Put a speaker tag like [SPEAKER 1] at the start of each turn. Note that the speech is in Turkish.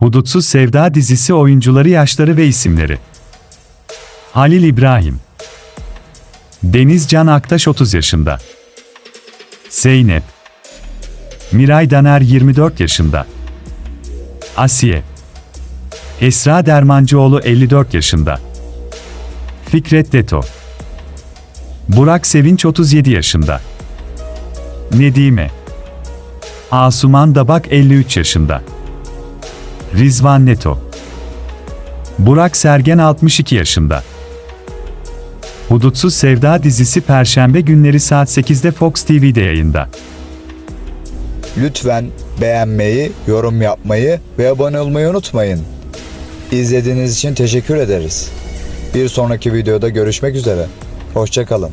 [SPEAKER 1] Hudutsuz Sevda dizisi oyuncuları yaşları ve isimleri. Halil İbrahim Deniz Can Aktaş 30 yaşında. Zeynep Miray Daner 24 yaşında. Asiye Esra Dermancıoğlu 54 yaşında. Fikret Deto Burak Sevinç 37 yaşında. Nedime Asuman Dabak 53 yaşında. Rizvan Neto Burak Sergen 62 yaşında. Hudutsuz Sevda dizisi Perşembe günleri saat 8'de Fox TV'de yayında.
[SPEAKER 2] Lütfen beğenmeyi, yorum yapmayı ve abone olmayı unutmayın. İzlediğiniz için teşekkür ederiz. Bir sonraki videoda görüşmek üzere. Hoşçakalın.